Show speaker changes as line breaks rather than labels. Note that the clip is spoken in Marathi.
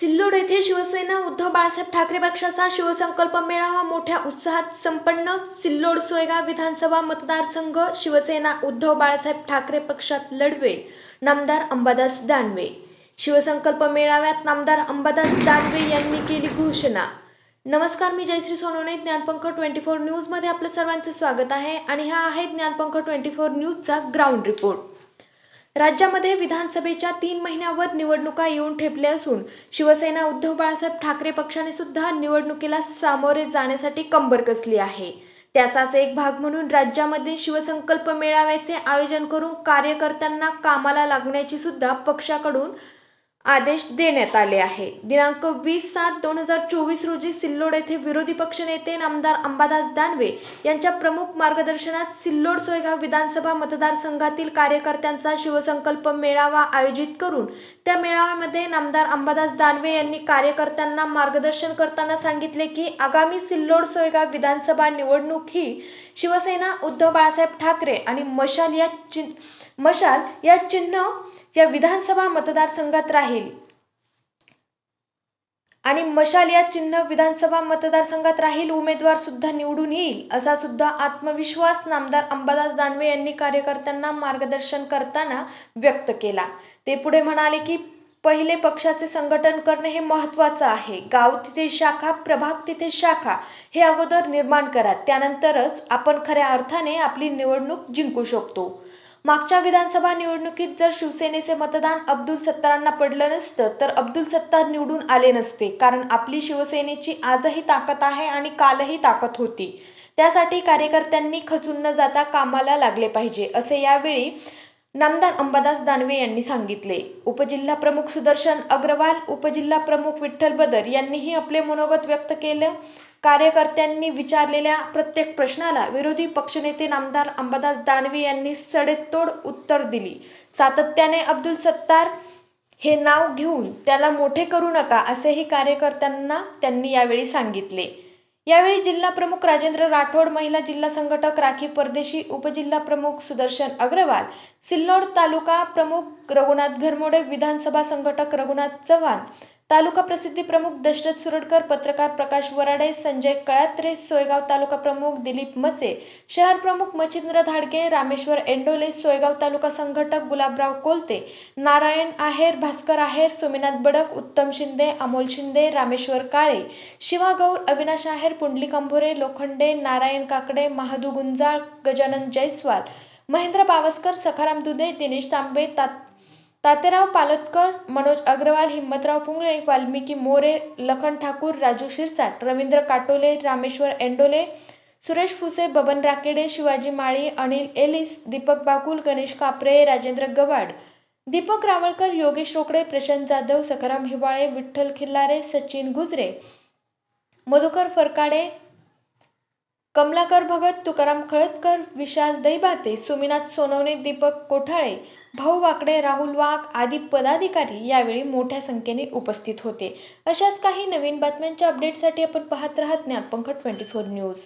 सिल्लोड येथे शिवसेना उद्धव बाळासाहेब ठाकरे पक्षाचा शिवसंकल्प मेळावा मोठ्या उत्साहात संपन्न. सिल्लोड सोयगाव विधानसभा मतदारसंघ शिवसेना उद्धव बाळासाहेब ठाकरे पक्षात लढवेल. नामदार अंबादास दानवे. शिवसंकल्प मेळाव्यात नामदार अंबादास दानवे यांनी केली घोषणा. नमस्कार मी जयश्री सोनवणे ज्ञानपंख ट्वेंटी फोर न्यूजमध्ये आपलं सर्वांचं स्वागत आहे. आणि हा आहे ज्ञानपंख ट्वेंटी फोर न्यूजचा ग्राउंड रिपोर्ट. राज्यामध्ये विधानसभेच्या तीन महिन्यावर निवडणुका येऊन ठेपल्या असून शिवसेना उद्धव बाळासाहेब ठाकरे पक्षाने सुद्धा निवडणुकीला सामोरे जाण्यासाठी कंबर कसली आहे. त्याचाच एक भाग म्हणून राज्यामध्ये शिवसंकल्प मेळाव्याचे आयोजन करून कार्यकर्त्यांना कामाला लागण्याची सुद्धा पक्षाकडून आदेश देण्यात आले आहे. दिनांक वीस सात दोन हजार चोवीस रोजी सिल्लोड येथे विरोधी पक्षनेते नामदार अंबादास दानवे यांच्या प्रमुख मार्गदर्शनात सिल्लोड सोयगाव विधानसभा मतदारसंघातील कार्यकर्त्यांचा शिवसंकल्प मेळावा आयोजित करून त्या मेळाव्यामध्ये नामदार अंबादास दानवे यांनी कार्यकर्त्यांना मार्गदर्शन करताना सांगितले की आगामी सिल्लोड सोयगाव विधानसभा निवडणूक ही शिवसेना उद्धव बाळासाहेब ठाकरे आणि मशाल या चिन्ह मशाल या चिन्ह या विधानसभा मतदारसंघात राहील. आणि मशाल या चिन्ह विधानसभा मतदारसंघात राहील उमेदवार सुद्धा निवडून येईल असा सुद्धा आत्मविश्वास नामदार अंबादास दानवे यांनी कार्यकर्त्यांना मार्गदर्शन करताना व्यक्त केला. ते पुढे म्हणाले की पहिले पक्षाचे संघटन करणे हे महत्त्वाचं आहे. गाव तिथे शाखा प्रभाग तिथे शाखा हे अगोदर निर्माण करा. त्यानंतरच आपण खऱ्या अर्थाने आपली निवडणूक जिंकू शकतो. मागच्या विधानसभा निवडणुकीत जर शिवसेनेचे मतदान अब्दुल सत्तारांना पडलं नसतं तर अब्दुल सत्तार निवडून आले नसते कारण आपली शिवसेनेची आजही ताकद आहे आणि कालही ताकद होती. त्यासाठी कार्यकर्त्यांनी खचून न जाता कामाला लागले पाहिजे असे यावेळी नामदार अंबादास दानवे यांनी सांगितले. उपजिल्हा प्रमुख सुदर्शन अग्रवाल उपजिल्हा प्रमुख विठ्ठल बदर यांनीही आपले मनोगत व्यक्त केलं. कार्यकर्त्यांनी विचारलेल्या प्रत्येक प्रश्नाला विरोधी पक्षनेते नामदार अंबादास दानवे यांनी सडेतोड उत्तर दिली. सातत्याने अब्दुल सत्तार हे नाव घेऊन त्याला मोठे करू नका असेही कार्यकर्त्यांना त्यांनी यावेळी सांगितले. यावेळी जिल्हा प्रमुख राजेंद्र राठोड महिला जिल्हा संघटक राखी परदेशी उपजिल्हा प्रमुख सुदर्शन अग्रवाल सिल्लोड तालुका प्रमुख रघुनाथ घरमोडे विधानसभा संघटक रघुनाथ चव्हाण तालुका प्रसिद्धी प्रमुख दशरथ सुरडकर पत्रकार प्रकाश वराडे संजय कळात्रे सोयगाव तालुका प्रमुख दिलीप मचे शहर प्रमुख मच्छिंद्र धाडगे रामेश्वर एंडोले सोयगाव तालुका संघटक गुलाबराव कोलते नारायण आहेर भास्कर आहेर सोमीनाथ बडक उत्तम शिंदे अमोल शिंदे रामेश्वर काळे शिवा गौर अविनाश आहेर पुंडलिक अंभोरे लोखंडे नारायण काकडे महादू गुंजाळ गजानन जयस्वाल महेंद्र बावस्कर सखाराम दुधे दिनेश तांबे तात तातेराव पालतकर मनोज अग्रवाल हिम्मतराव पुंगळे वाल्मिकी मोरे लखन ठाकूर राजू शिरसाट रवींद्र काटोले रामेश्वर एंडोले सुरेश फुसे बबन राकेडे शिवाजी माळी अनिल एलिस दीपक बाकुल गणेश कापरे राजेंद्र गवाड दीपक रावळकर योगेश रोकडे प्रशांत जाधव सखाराम हिवाळे विठ्ठल खिल्लारे सचिन गुजरे मधुकर फरकाडे कमलाकर भगत तुकाराम खळदकर विशाल दैबाते सुमिनाथ सोनवणे दीपक कोठाळे भाऊ वाकडे राहुल वाघ आदी पदाधिकारी यावेळी मोठ्या संख्येने उपस्थित होते. अशाच काही नवीन बातम्यांच्या अपडेटसाठी आपण पाहत राहत ज्ञानपंख ट्वेंटी फोर न्यूज